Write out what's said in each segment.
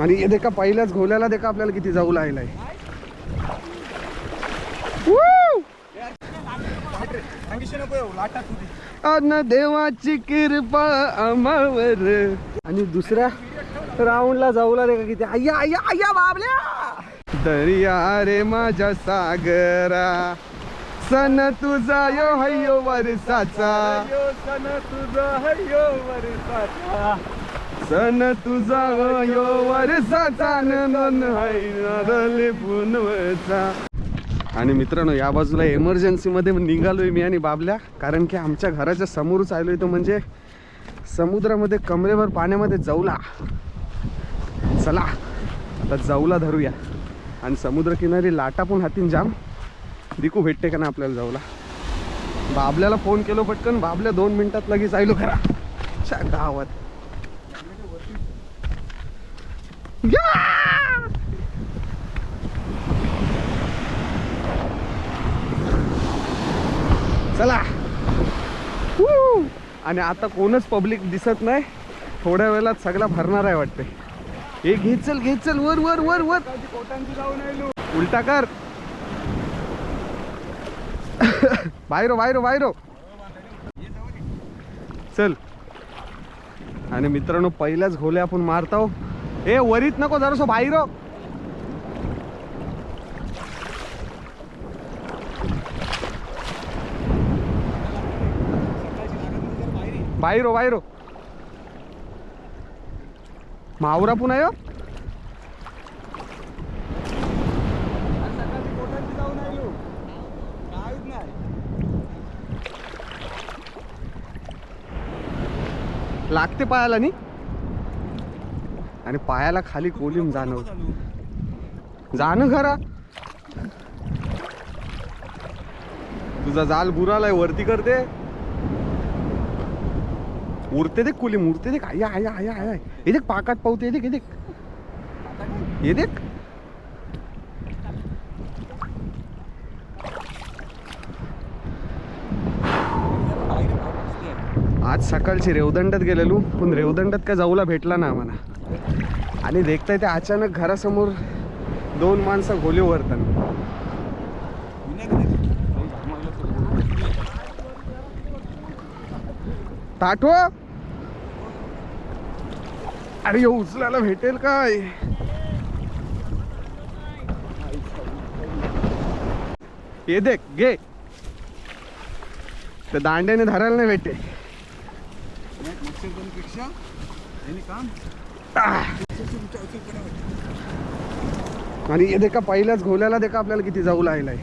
आणि हे देखा पहिल्याच घोल्याला देखा आपल्याला किती जाऊ लागलाय. अन देवाची कृपा आम्हावर आणि दुसऱ्या राऊंडला जाऊला का किती. अय्या अय्या अय्या बाबल्या! दर्या रे माझ्या सागरा. सन तुझा यो हयो वरसाचा. सन तुझा हयो वरसाचा सन तुझा यो वरसाचा नंदन हैरले पुनवचा. आणि मित्रांनो या बाजूला एमर्जन्सीमध्ये निघालोय मी आणि बाबल्या. कारण की आमच्या घराच्या समोरच आलोय तो म्हणजे समुद्रामध्ये कमरेवर पाण्यामध्ये जाऊला चला आता जाऊला धरूया. आणि समुद्रकिनारी लाटा पण हातीन जाम. दिकू भेटते का ना आपल्याला जाऊला? बाबल्याला फोन केलो पटकन. बाबल्या दोन मिनिटात लगेच आयलो खरा च्या गावात. चला. आणि आता कोणच पब्लिक दिसत नाही. थोड्या वेळात सगळा भरणार आहे वाटते हे घेचल घेचल वर वर वर वर. उलटा कर. बाहेर बाहेर बाहेर चल. आणि मित्रांनो पहिल्याच घोल्या आपण मारतो ए वरीत नको जरासो बाहेर हो. बाहेर हो, बाहेर हो. मावरा पुन्हा यो सकाळची कोटांची जाऊन आलो काहीच नाही लागते पायाला नी. आणि पायाला खाली कोलीम जाणव जाणं खरा. तुझा जाल बुरालाय वरती करते. उरते देख कोलीम उरते देख. आया आया आया आय येते देख पाकात पावते येते देख हे देख आज सकाळची रेवदंडात गेलेलो. पण रेवदंडात काय जाऊला भेटला ना आम्हाला. आणि देखताय ते अचानक घरासमोर दोन माणसं गोली वरतात ताठो अरे उचलायला भेटेल काय? ये देख घे. ते दांड्याने धरायला नाही भेटे पेक्षा. काम? आणि हे देखा पहिल्याच घोल्याला देखा आपल्याला किती जाऊ लागलाय.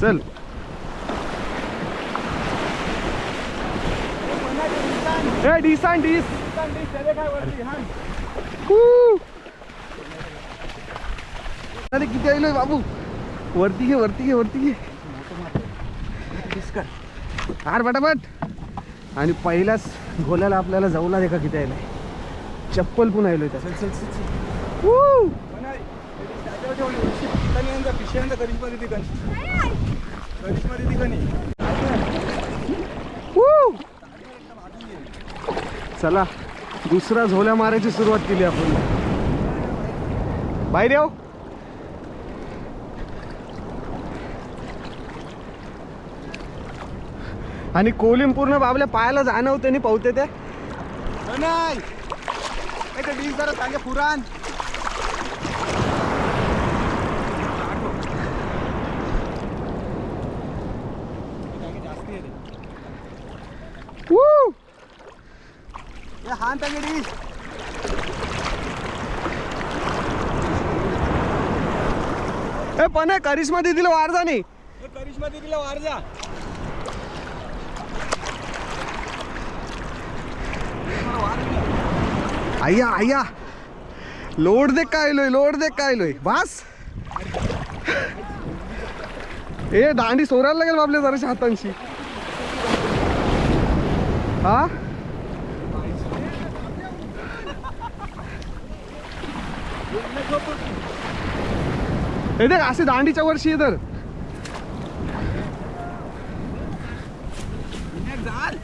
चल. ए डिसान डिस. किती आलोय बाबू. वरती घे वरती घे वरती घे. हार पटापट. आणि पहिल्याच घोल्याला आपल्याला जाऊला देखा किती आलाय चप्पल पण आलोय त्याचं चल दुसरा झोल्या मारायची सुरुवात केली आपण. बाहेर येऊ आणि कोलिम पूर्ण बाबल्या पायाला जाणवते आणि पावते ते. नाही जरा सांगे पुराण. ए पण आहे करिश्मा दिदीला वार जा नाही करिश्मा दिदीला वार आय्या आय्या लोड दे काय लोय लोड दे काय लोय बास ए दांडी सोरायला लागेल बाबल्या जराशा हातांशी. हा? हे देख असे दांडीच्या वर्षी तर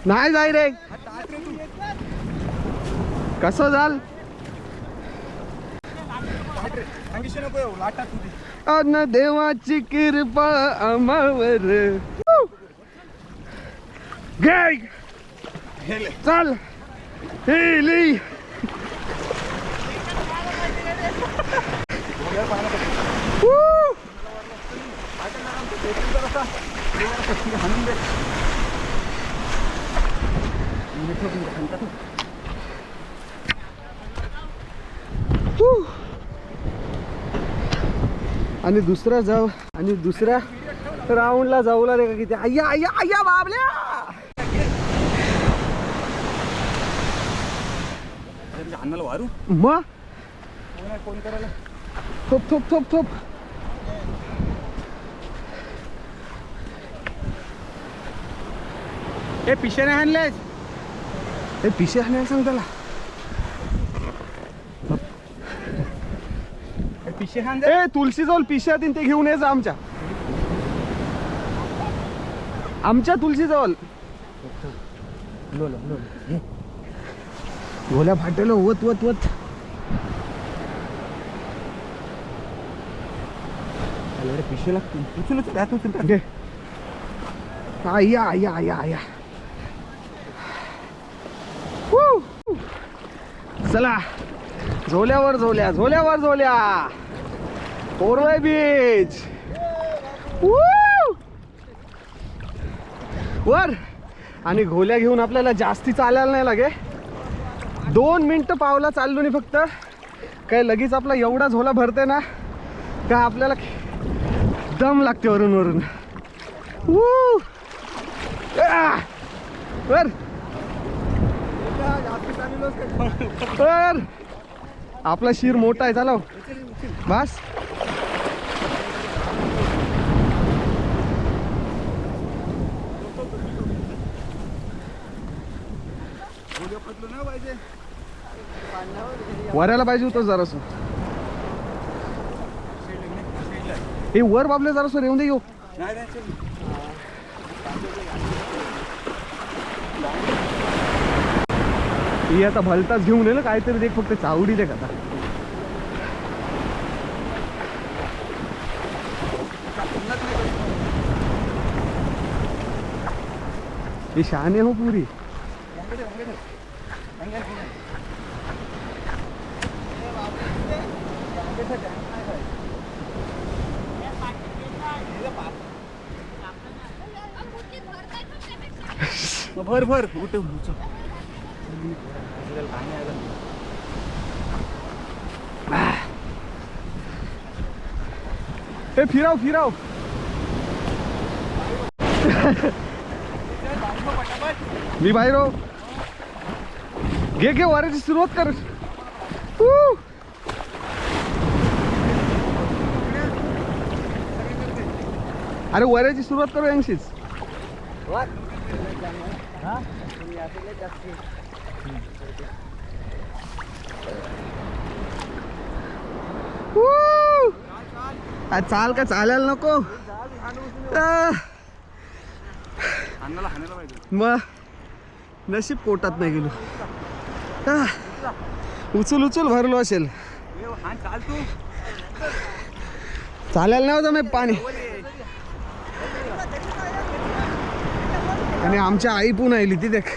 नाही जाय रे. कसं झाल? अन देवाची कृपा आम्हावर गाय हेले. चाल. हेली बघूया पाहणं कसं. Woo! हाणून दे. Woo! आणि दुसरा जाऊ आणि दुसऱ्या राऊंडला जाऊ रे का किती. अय्या अय्या अय्या बाबल्या! वारू मग? फोन करायला थोप थोप थोप थोप. ए पिशे नाही आणलेस हे पिशे आणायला सांग त्याला. पिशे हाण दे ए तुलसी जवळ पिशा तीन ते घेऊन यायचं आमच्या. आमच्या तुलसी जवळ गोल्या फाटेल वत वत वत. पिशे लागतील. उचल उचल त्यात उचल. त्यात. घे आया आया आया आया Woo! चला. झोल्यावर झोल्या झोल्यावर झोल्या. कोरवाय बीच. Woo! वर. आणि घोल्या घेऊन आपल्याला जास्ती चालायला नाही लागे. दोन मिनटं पावला चाललो नाही फक्त. काय लगेच आपला एवढा झोला भरते ना का आपल्याला दम लागते वरून वरून. वू वर. वर. आपला शिर मोठा आहे चालव हो. बस. ना पाहिजे. होतं जरासं हे वर बाबले जरासं रेवून दे येऊ. ही आता भलताच घेऊन येईल काहीतरी देख फक्त चावडी दे आता. हे शहाणे हो पुरी वांगे दे, वांगे दे. वांगे, वांगे. मग भर भर. उठे हे फिराव फिराव. मी बाहेर घे घे वाऱ्याची सुरुवात कर Woo! अरे वऱ्याची सुरुवात करू यांशीच. चाल का चालायला नको? मग नशीब पोटात नाही गेलो. उचल उचल भरलो असेल. चालायला नव्हतं मी पाणी वर ये. आणि आमच्या आई पण आली ती देख.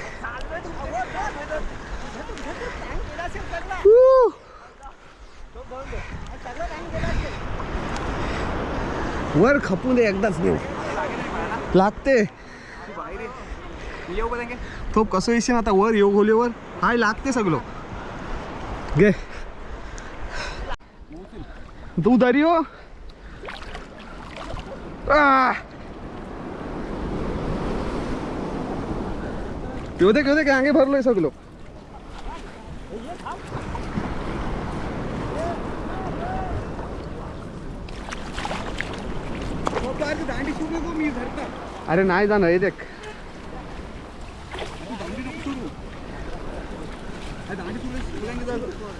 वर खपून दे एकदाच देऊ. लागते. तो कसं येशील आता? वर येऊ गोलेवर हाय लागते सगळं. घे. तू दरी हो. आ! पिऊ दे घेऊ दे आगे भरलोय सगळं. अरे नाही जाणार हे देख.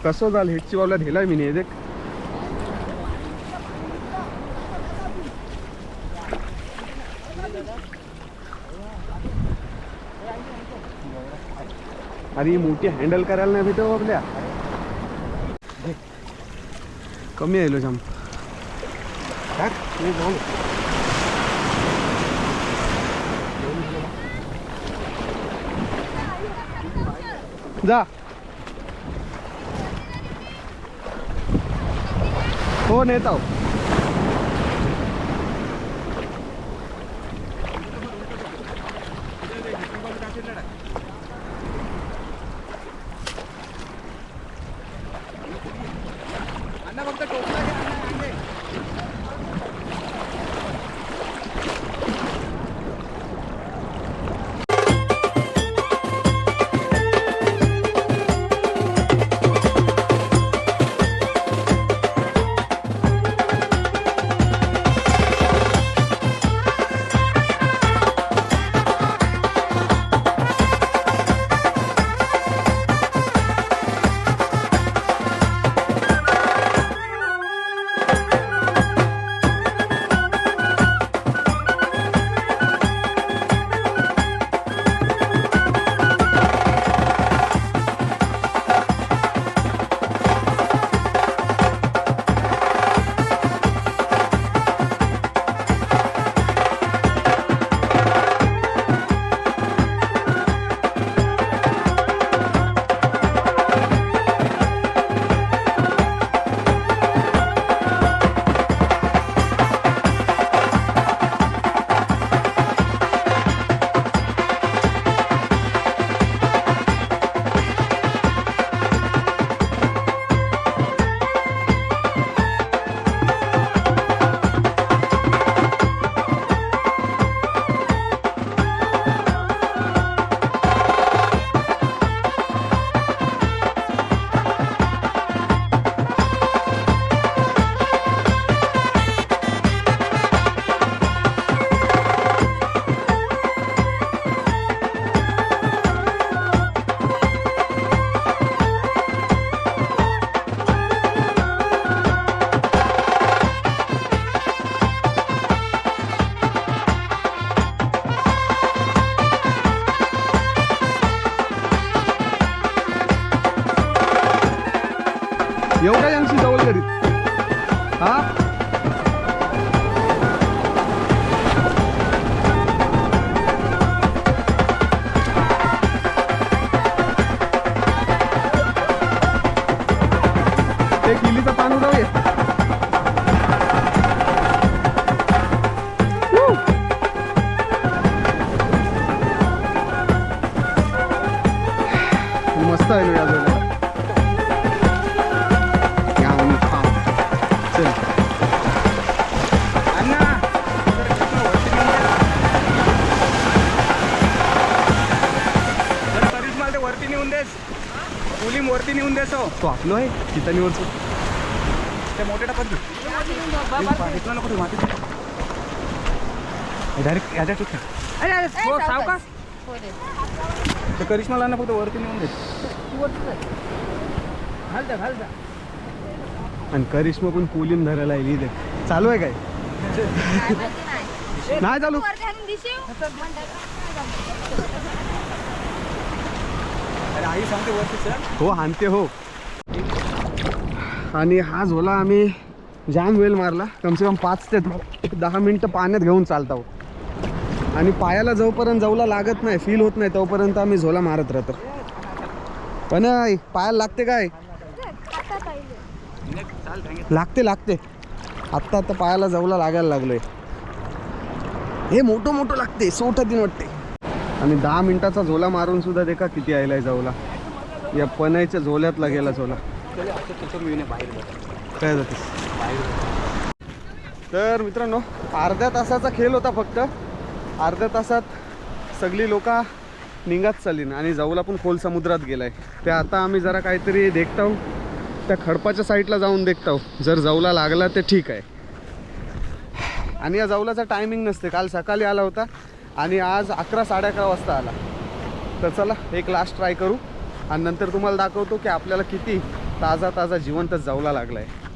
कसं झालं हिटची बाबला दिलाय मी नाही देख. अरे ही मोठी हँडल करायला नाही भेटत हो आपल्या. कमी आहे जाम जा. हो नेत मुली वरती नेऊन हो तो आपलो आहे चितानीवरचं ते मोठे टाकत नको तू मातीत डायरेक्ट याच्यात ठेव. सावकाश. ते करिश्माला ना फक्त वरती नेऊन दे. आणि करिश्मा पण पोलीन धरायला येईल इथे. चालू आहे काय? नाही चालू अरे आई सांगते वरती सर हो हानते हो. आणि हा झोला आम्ही जाम वेल मारला. कमसे कम पाच ते दहा मिनटं पाण्यात घेऊन चालतो हो. आणि पायाला जोपर्यंत जाऊला लागत नाही फील होत नाही तोपर्यंत आम्ही झोला मारत राहतो. पण पायाला लागते काय? लागते लागते. आत्ता आत्ता पायाला जाऊला लागायला लागलोय. हे मोठं मोठं लागते सोठ दिन वाटते. आणि दहा मिनिटाचा झोला मारून सुद्धा देखा किती यायलाय जाऊला. या पनाईच्या झोल्यातला गेला झोला. काय जाते तर मित्रांनो अर्ध्या तासाचा खेळ होता फक्त. अर्ध्या तासात सगळी लोक निघत चालीन आणि जाऊला पण खोल समुद्रात गेलाय. ते आता आम्ही जरा काहीतरी देखताव त्या खडपाच्या साईडला जाऊन देखताव. जर जाऊला लागला ते ठीक आहे. आणि या जाऊलाचा टायमिंग नसते. काल सकाळी आला होता. आणि आज अकरा साडे अकरा वाजता आला. तर चला एक लास्ट ट्राय करू. आणि नंतर तुम्हाला दाखवतो की आपल्याला किती ताजा ताजा जिवंतच जाऊला लागला आहे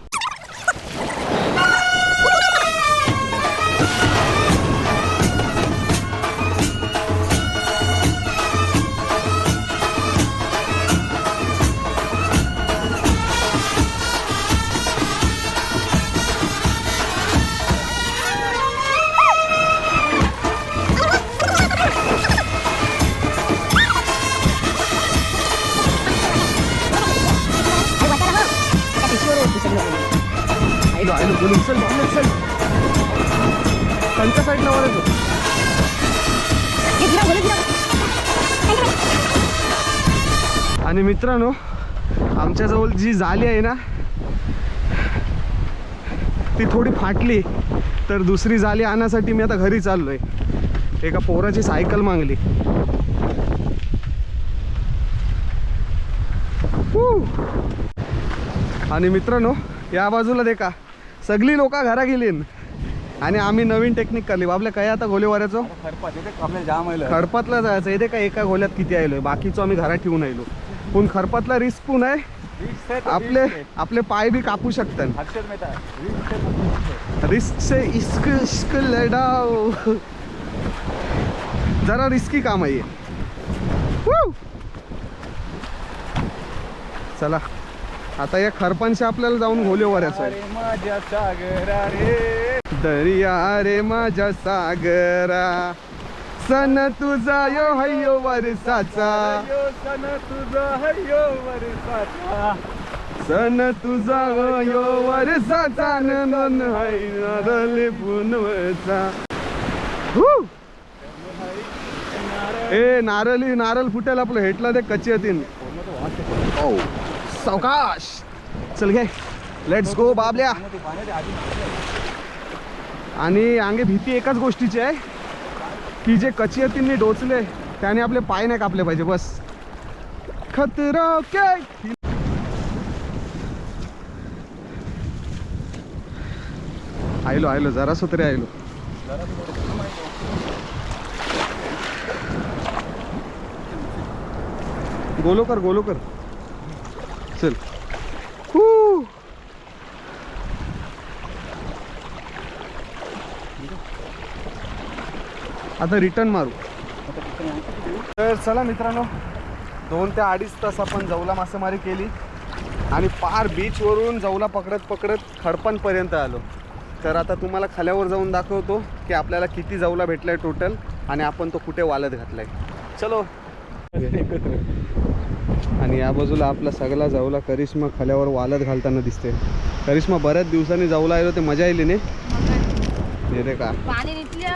मित्रांनो आमच्याजवळ जी जाली आहे ना ती थोडी फाटली तर दुसरी जाली आणण्यासाठी मी आता घरी चाललोय. एका पोराची सायकल मागली. हू. आणि मित्रांनो या बाजूला देखा सगळी लोक घरा गेली आणि आम्ही नवीन टेक्निक करली. बाबल्या काय आता गोलेवाऱ्याचं? आपल्याला जाम आहे खडपातला जायचं. येते का एका गोल्यात किती आलोय. बाकीचं आम्ही घरात ठेवून आलो. पण खरपातला रिस्क पण आहे? आपले आपले पाय बी कापू शकतात. रिस्क से इश्क इश्क लढाओ जरा रिस्की काम आहे! चला. आता या खरपांशी आपल्याला जाऊन घोलेवाऱ्याचं आहे. अरे माझ्या सागरा रे दर्या रे माझ्या सागरा. सन तुझा यो हयो वरसाचा. सन तुझा हयो वरसाचा सन तुझा यो वरसाचा नंदन हैरले पुनवचा. ए नारळी नारळ फुटेल आपलं हेटला ते कच्ची येतील ओ सावकाश! चल घे. Let's go Bablya. आणि अंगे भीती एकाच गोष्टीची आहे. की जे कचियतींनी डोचले त्याने आपले पाय नाही कापले पाहिजे बस. खतरा के आयलो आयलो जरा तरी आयलो. गोलो कर गोलो कर चल हू आता रिटर्न मारू. तर चला मित्रांनो दोन ते अडीच तास आपण जवला मासेमारी केली आणि पार बीचवरून जवला पकडत पकडत खडपांपर्यंत आलो. तर आता तुम्हाला खाल्यावर जाऊन दाखवतो की आपल्याला किती जवला भेटलाय टोटल आणि आपण तो कुठे वालत घातलाय. चलो. आणि या बाजूला आपला सगळा जाऊला करिश्मा खाल्यावर वालत घालताना दिसते करिश्मा बऱ्याच दिवसांनी जाऊला आलो ते मजा येईल ने? येते का?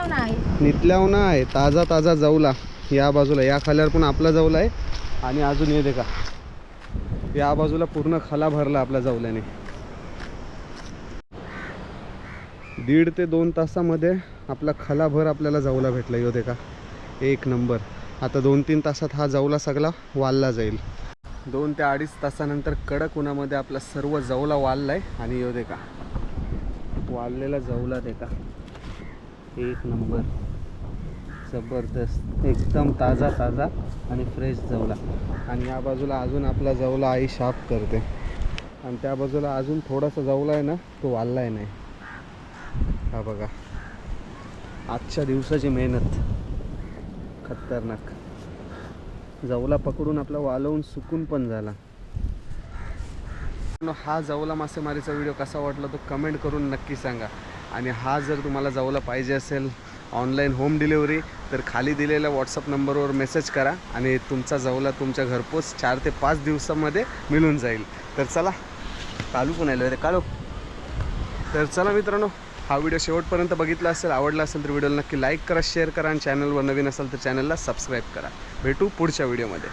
पाणी ना आहे. ताजा ताजा जाऊला या बाजूला. या खाल्यावर पण आपला जाऊला आहे. आणि अजून येते का या बाजूला पूर्ण खाला भरला आपल्या जाऊल्याने दीड ते दोन तासामध्ये आपला खलाभर आपल्याला जाऊला भेटला. येते का एक नंबर. आता दोन तीन तासात हा जाऊला सगळा वालला जाईल. दोन ते अडीच तासानंतर कडक उन्हामध्ये आपला सर्व जाऊला वाललाय. आणि येऊ दे का वाललेला जाऊला दे का एक नंबर. जबरदस्त. एकदम ताजा ताजा आणि फ्रेश जवला. आणि या बाजूला अजून आपला जवला आई शाप करते. आणि त्या बाजूला अजून थोडासा जवला आहे ना तो वाढलाय नाही. हा बघा. आजच्या दिवसाची मेहनत. खतरनाक. जवला पकडून आपला वालवून सुकून पण झाला. हा जवला मासेमारीचा व्हिडिओ कसा वाटला तो कमेंट करून नक्की सांगा. आणि हा जर तुम्हाला जवळला पाहिजे असेल ऑनलाईन होम डिलिव्हरी तर खाली दिलेल्या व्हॉट्सअप नंबरवर मेसेज करा आणि तुमचा जवला तुमच्या घरपोच चार ते पाच दिवसामध्ये मिळून जाईल. तर चला कालू पण आलो रे काळू तर चला मित्रांनो हा व्हिडिओ शेवटपर्यंत बघितला असेल आवडला असेल तर व्हिडिओला नक्की लाईक करा शेअर करा आणि चॅनलवर नवीन असेल तर चॅनलला सबस्क्राईब करा. भेटू पुढच्या व्हिडिओमध्ये.